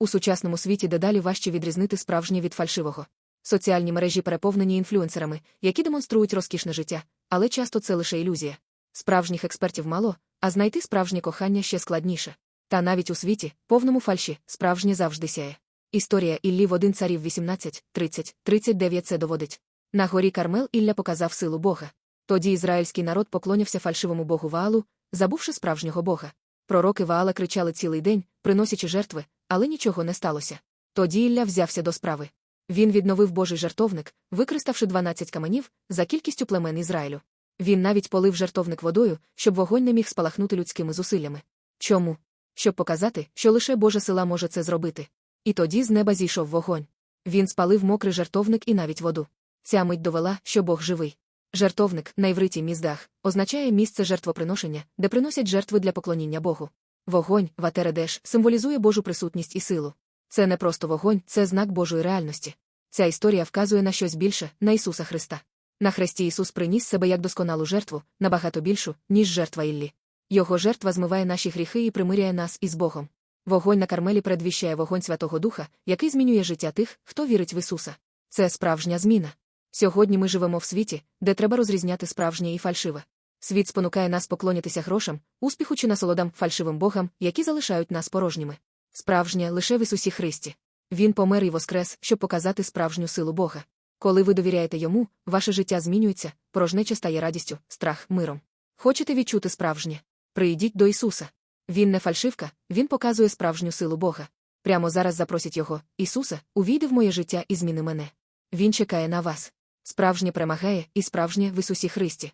У сучасному світі дедалі важче відрізнити справжнє від фальшивого. Соціальні мережі переповнені інфлюенсерами, які демонструють розкішне життя, але часто це лише ілюзія. Справжніх експертів мало, а знайти справжнє кохання ще складніше. Та навіть у світі, повному фальші, справжнє завжди сяє. Історія Іллі в один царів 18, 30, 39 це доводить. На горі Кармел Ілля показав силу Бога. Тоді ізраїльський народ поклонявся фальшивому богу Ваалу, забувши справжнього Бога. Пророки Ваала кричали цілий день, приносячи жертви, але нічого не сталося. Тоді Ілля взявся до справи. Він відновив Божий жертовник, використавши 12 каменів за кількістю племен Ізраїлю. Він навіть полив жертовник водою, щоб вогонь не міг спалахнути людськими зусиллями. Чому? Щоб показати, що лише Божа сила може це зробити. І тоді з неба зійшов вогонь. Він спалив мокрий жертовник і навіть воду. Ця мить довела, що Бог живий. Жертовник, на івриті міздах, означає місце жертвоприношення, де приносять жертви для поклоніння Богу. Вогонь, ватередеш, символізує Божу присутність і силу. Це не просто вогонь, це знак Божої реальності. Ця історія вказує на щось більше, на Ісуса Христа. На хресті Ісус приніс себе як досконалу жертву, набагато більшу, ніж жертва Іллі. Його жертва змиває наші гріхи і примиряє нас із Богом. Вогонь на кармелі передвіщає вогонь Святого Духа, який змінює життя тих, хто вірить в Ісуса. Це справжня зміна. Сьогодні ми живемо в світі, де треба розрізняти справжнє і фальшиве. Світ спонукає нас поклонятися грошам, успіху чи насолодам фальшивим богам, які залишають нас порожніми. Справжнє лише в Ісусі Христі. Він помер і воскрес, щоб показати справжню силу Бога. Коли ви довіряєте йому, ваше життя змінюється, порожнеча стає радістю, страх миром. Хочете відчути справжнє? Прийдіть до Ісуса. Він не фальшивка, Він показує справжню силу Бога. Прямо зараз запросіть Його, Ісуса, увійди в моє життя і зміни мене. Він чекає на вас. Справжнє перемагає і справжнє в Ісусі Христі.